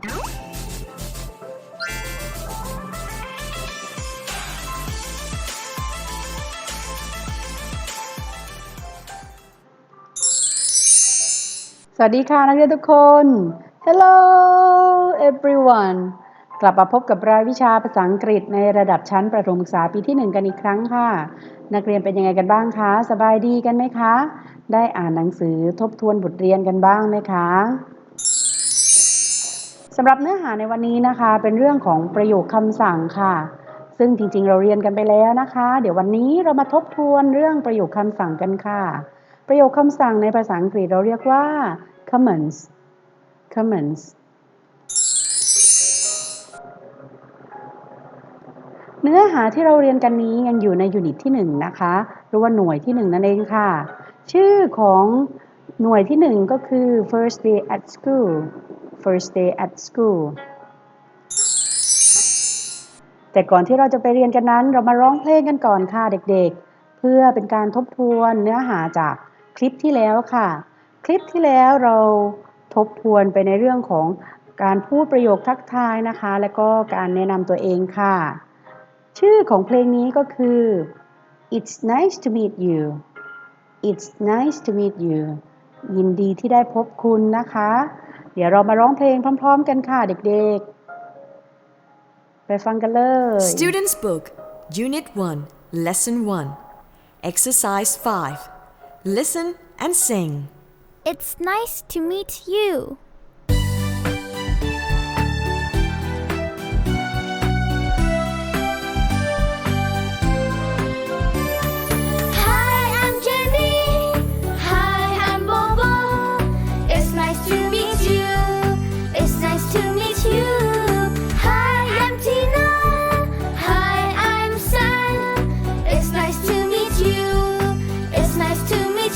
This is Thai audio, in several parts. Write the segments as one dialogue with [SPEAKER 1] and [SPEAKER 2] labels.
[SPEAKER 1] สวัสดีค่ะ นักเรียนทุกคน Hello everyone กลับมาพบกับรายวิชาภาษาอังกฤษในระดับชั้นประถมศึกษาปีที่ 1 กันอีกครั้งค่ะ นักเรียนเป็นยังไงกันบ้างคะ สบายดีกันไหมคะ ได้อ่านหนังสือทบทวนบทเรียนกันบ้างไหมคะ สำหรับเนื้อหาในวันนี้นะคะ เป็นเรื่องของประโยคคำสั่งค่ะ ซึ่งจริงๆ เราเรียนกันไปแล้วนะคะ เดี๋ยววันนี้เรามาทบทวนเรื่องประโยคคำสั่งกันค่ะ ประโยคคำสั่งในภาษาอังกฤษเราเรียกว่า commands commands เนื้อหาที่เราเรียนกันนี้ยังอยู่ในยูนิตที่ 1 นะคะ หรือว่าหน่วยที่ 1 นั่นเองค่ะ ชื่อของหน่วยที่ 1 ก็คือ first day at school first day at school แต่ก่อนที่เราจะไปเรียนกันนั้น เรามาร้องเพลงกันก่อนค่ะเด็กๆ เพื่อเป็นการทบทวนเนื้อหาจากคลิปที่แล้วค่ะ คลิปที่แล้วเราทบทวนไปในเรื่องของการพูดประโยคทักทายนะคะ และก็การแนะนำตัวเองค่ะ ชื่อของเพลงนี้ก็คือ It's nice to meet you It's nice to meet you ยินดีที่ได้พบคุณนะคะ เดี๋ยวเรามาร้องเพลงพร้อม ๆ กันค่ะเด็กๆ ไปฟังกันเลย
[SPEAKER 2] Students Book, Unit 1, Lesson 1. Exercise 5. Listen and sing.
[SPEAKER 3] It's nice to meet you.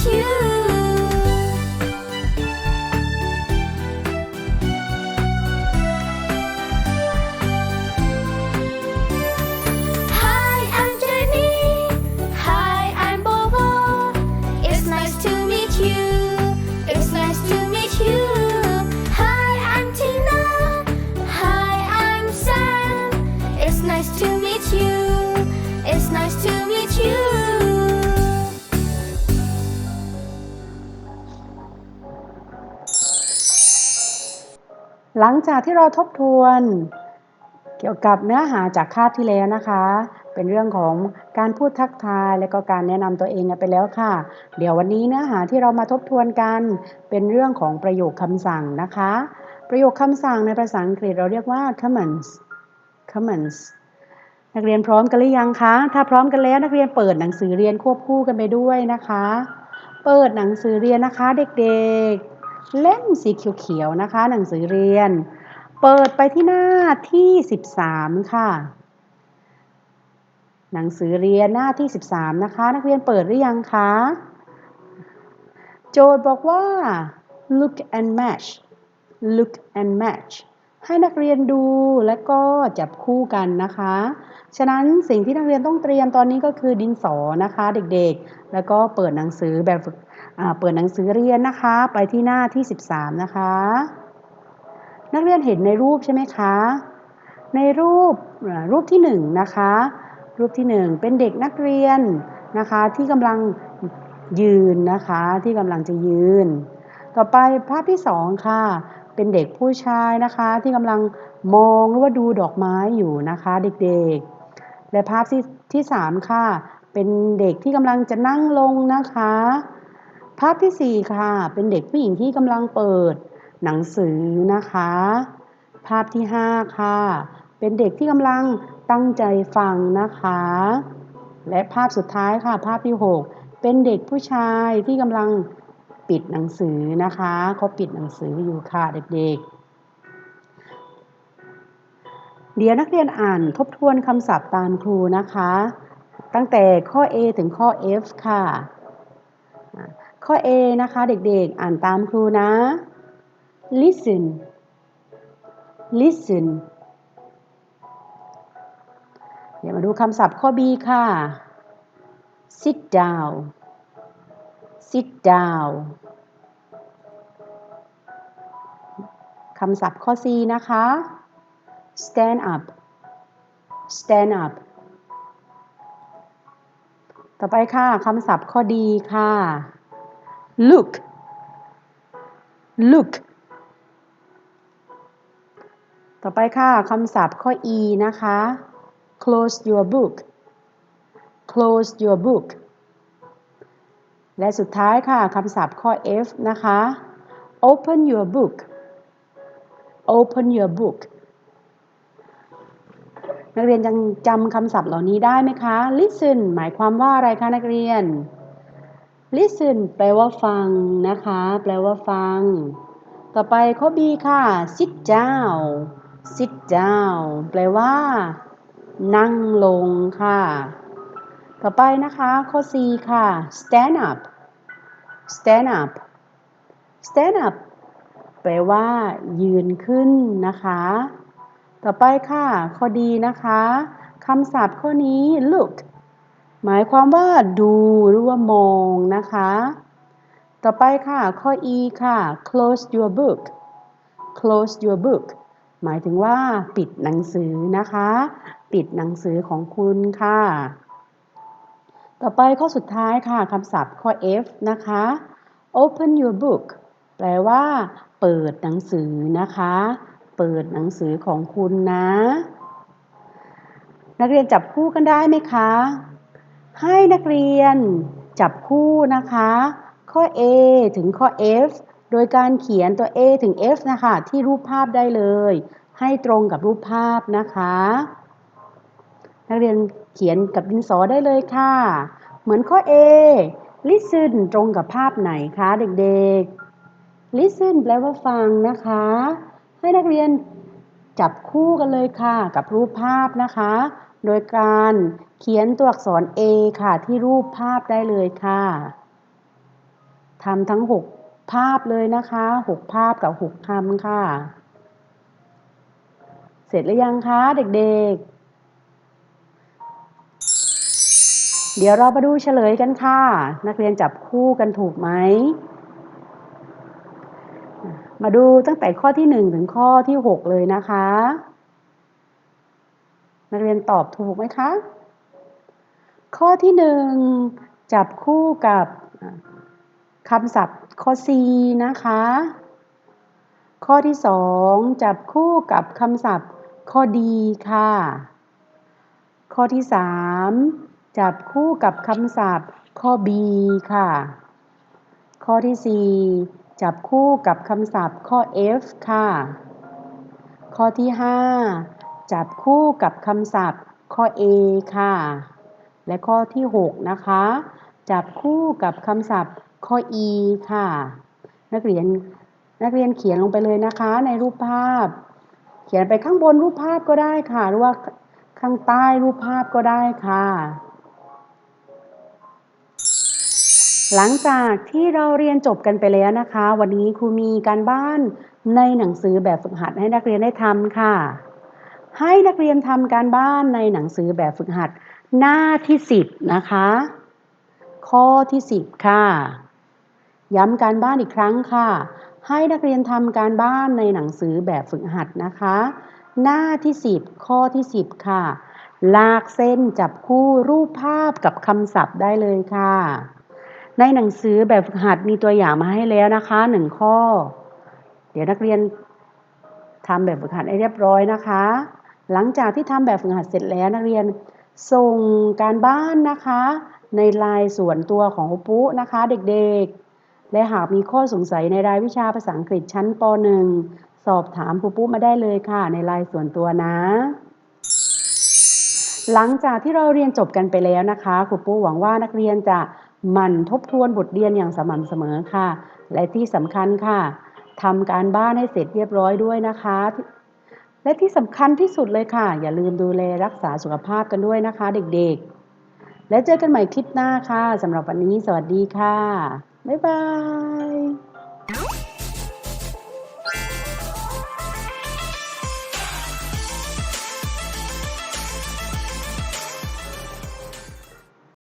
[SPEAKER 3] You.
[SPEAKER 1] หลังจากที่เราทบทวน เกี่ยวกับเนื้อหาจากคาบที่แล้วนะคะ เป็นเรื่องของการพูดทักทายและก็การแนะนำตัวเองกันไปแล้วค่ะ เดี๋ยววันนี้เนื้อหาที่เรามาทบทวนกัน เป็นเรื่องของประโยคคำสั่งนะคะ ประโยคคำสั่งในภาษาอังกฤษเราเรียกว่า commands commands นักเรียนพร้อมกันหรือยังคะ ถ้าพร้อมกันแล้วนักเรียนเปิดหนังสือเรียนควบคู่กันไปด้วยนะคะ เปิดหนังสือเรียนนะคะเด็กๆ เล่มสีเขียวๆนะคะ หนังสือเรียน เปิดไปที่หน้าที่ 13 ค่ะ หนังสือเรียนหน้าที่ 13 นะคะ นักเรียนเปิดหรือยังคะ โจทย์บอกว่า look and match look and match ให้นักเรียนดูและก็จับคู่กันนะคะ ฉะนั้นสิ่งที่นักเรียนต้องเตรียมตอนนี้ก็คือดินสอนะคะเด็กๆ แล้วก็เปิดหนังสือแบบฝึก เปิดหนังสือเรียนนะคะ ไปที่หน้าที่ 13 นะคะ นักเรียนเห็นในรูปใช่ไหมคะ ในรูปรูปที่หนึ่งนะคะ รูปที่หนึ่งเป็นเด็กนักเรียนนะคะที่กำลังยืนนะคะที่กำลังจะยืน ต่อไปภาพที่สองค่ะ เป็นเด็กผู้ชายนะคะที่กำลังมองหรือว่าดูดอกไม้อยู่นะคะเด็กๆ และภาพที่ที่สามค่ะ เป็นเด็กที่กำลังจะนั่งลงนะคะ ภาพที่สี่ค่ะ เป็นเด็กผู้หญิงที่กำลังเปิด หนังสือนะคะ ภาพที่ห้าค่ะ เป็นเด็กที่กำลังตั้งใจฟังนะคะ และภาพสุดท้ายค่ะ ภาพที่หกเป็นเด็กผู้ชายที่กำลังปิดหนังสือนะคะเขาปิดหนังสืออยู่ค่ะเด็กๆ เดี๋ยวนักเรียนอ่านทบทวนคำศัพท์ตามครูนะคะ ตั้งแต่ข้อ A ถึงข้อ F ค่ะ ข้อ A นะคะเด็กๆ อ่านตามครูนะ listen listen เดี๋ยวมาดูคำศัพท์ข้อ B ค่ะ sit down sit down คำศัพท์ข้อ C นะคะ stand up stand up ต่อไปค่ะคำศัพท์ข้อดีค่ะ look look ต่อไปค่ะคำศัพท์ข้อ e นะคะ close your book close your book และสุดท้ายค่ะคำศัพท์ข้อ f นะคะ open your book open your book นักเรียนยังจำคำศัพท์เหล่านี้ได้ไหมคะ listen หมายความว่าอะไรคะนักเรียน listen แปลว่าฟังนะคะ แปลว่าฟัง ต่อไปข้อ B ค่ะ sit down sit down แปลว่า นั่งลงค่ะ ต่อไปนะคะ ข้อ C ค่ะ stand up stand up stand up แปลว่า ยืนขึ้นนะคะ ต่อไปค่ะ ข้อดีนะคะคำศัพท์ข้อนี้ look หมายความว่าดูหรือว่ามองนะคะ ต่อไปค่ะ ข้อ e ค่ะ close your book close your book หมายถึงว่าปิดหนังสือนะคะ ปิดหนังสือของคุณค่ะ ต่อไปข้อสุดท้ายค่ะคำศัพท์ข้อ f นะคะ open your book แปลว่า เปิดหนังสือนะคะ เปิดหนังสือของคุณนะ นักเรียนจับคู่กันได้ไหมคะ ให้นักเรียนจับคู่นะคะ ข้อ A ถึงข้อ F โดยการเขียนตัว A ถึง F นะคะ ที่รูปภาพได้เลย ให้ตรงกับรูปภาพนะคะ นักเรียนเขียนกับดินสอได้เลยค่ะ เหมือนข้อ A listen ตรงกับภาพไหนคะเด็กๆ listen แปลว่าฟังนะคะ ให้นักเรียนจับคู่กันเลยค่ะ กับรูปภาพนะคะ โดยการ เขียนตัวอักษร A ค่ะที่รูปภาพได้เลยค่ะทำทั้ง 6 ภาพเลยนะคะ 6 ภาพกับ 6คำค่ะ เสร็จหรือยังคะเด็กๆ เดี๋ยวเรามาดูเฉลยกันค่ะ นักเรียนจับคู่กันถูกไหม มาดูตั้งแต่ข้อที่ 1 ถึงข้อที่ 6 เลยนะคะ นักเรียนตอบถูกไหมคะ ข้อที่1จับคู่กับคำศัพท์ข้อ C นะคะ ข้อที่2จับคู่กับคำศัพท์ข้อดีค่ะ ข้อที่3จับคู่กับคำศัพท์ข้อ B ค่ะ ข้อที่4จับคู่กับคำศัพท์ข้อ F ค่ะ ข้อที่5จับคู่กับคำศัพท์ข้อ A ค่ะ และข้อที่ 6 นะคะ จับคู่กับคำศัพท์ข้อ E ค่ะ นักเรียนนักเรียนเขียนลงไปเลยนะคะ ในรูปภาพ เขียนไปข้างบนรูปภาพก็ได้ค่ะ หรือว่าข้างใต้รูปภาพก็ได้ค่ะ หลังจากที่เราเรียนจบกันไปแล้วนะคะ วันนี้ครูมีการบ้านในหนังสือแบบฝึกหัดให้นักเรียนได้ทำค่ะ ให้นักเรียนทำการบ้านในหนังสือแบบฝึกหัด หน้าที่10นะคะ ข้อที่10ค่ะ ย้ำการบ้านอีกครั้งค่ะ ให้นักเรียนทำการบ้านในหนังสือแบบฝึกหัดนะคะ หน้าที่10ข้อที่10ค่ะ ลากเส้นจับคู่รูปภาพกับคำศัพท์ได้เลยค่ะ ในหนังสือแบบฝึกหัดมีตัวอย่างมาให้แล้วนะคะหนึ่งข้อ เดี๋ยวนักเรียนทำแบบฝึกหัดให้เรียบร้อยนะคะ หลังจากที่ทำแบบฝึกหัดเสร็จแล้วนักเรียน ส่งการบ้านนะคะ ในไลน์ส่วนตัวของครูปุ๊นะคะเด็กๆ และหากมีข้อสงสัยในรายวิชาภาษาอังกฤษชั้นป .1 สอบถามครูปุ๊มาได้เลยค่ะ ในไลน์ส่วนตัวนะ หลังจากที่เราเรียนจบกันไปแล้วนะคะครูปุหวังว่านักเรียนจะหมั่นทบทวนบทเรียนอย่างสม่ำเสมอค่ะ และที่สำคัญค่ะทำการบ้านให้เสร็จเรียบร้อยด้วยนะคะ และที่สำคัญที่สุดเลยค่ะ อย่าลืมดูแลรักษาสุขภาพกันด้วยนะคะ เด็กๆ แล้วเจอกันใหม่คลิปหน้าค่ะสำหรับวันนี้ สวัสดีค่ะ บ๊ายบาย